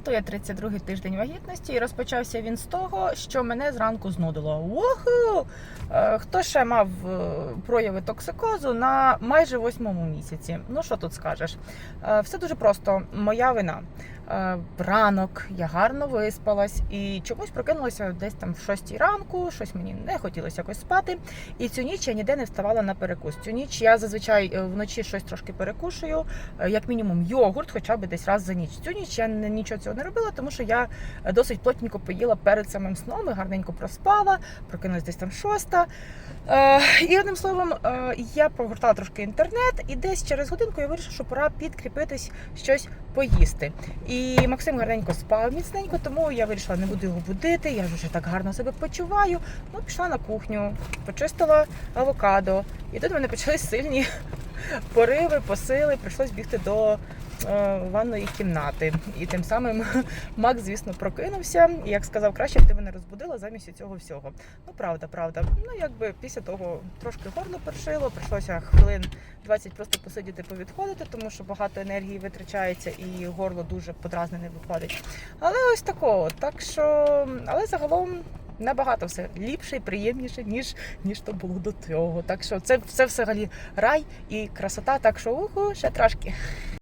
Стартує 32-й тиждень вагітності, і розпочався він з того, що мене зранку знудило. Уху! Е, Хто ще мав е, прояви токсикозу на майже восьмому місяці? Ну що тут скажеш? Е, Все дуже просто. Моя вина. Е, Ранок, я гарно виспалась і чомусь прокинулася десь там в 6 ранку. Щось мені не хотілося якось спати. І цю ніч я ніде не вставала на перекус. Цю ніч я зазвичай е, вночі щось трошки перекушую, е, як мінімум йогурт, хоча б десь раз за ніч. Цю ніч я нічого цього не робила, тому що я досить плотненько поїла перед самим сном і гарненько проспала, прокинулась десь там шоста. І одним словом, я прогортала трошки інтернет, і десь через годинку я вирішила, що пора підкріпитись щось поїсти. І Максим гарненько спав міцненько, тому я вирішила, не буду його будити. Я вже так гарно себе почуваю. Ну, пішла на кухню, почистила авокадо. І тут в мене почались сильні пориви, посили. Прийшлось бігти до ванної кімнати. І тим самим Макс, звісно, прокинувся. І як сказав, краще б ти мене розбудила замість цього всього. Ну, правда, правда. Ну, якби після того трошки горло першило, прийшлося хвилин 20 просто посидіти, повідходити, тому що багато енергії витрачається і горло дуже подразнене виходить. Але ось такого. Так що, але загалом. Набагато все ліпше і приємніше, ніж ніж то було до цього. Так що це, це взагалі рай і красота. Так що уху, ще трошки.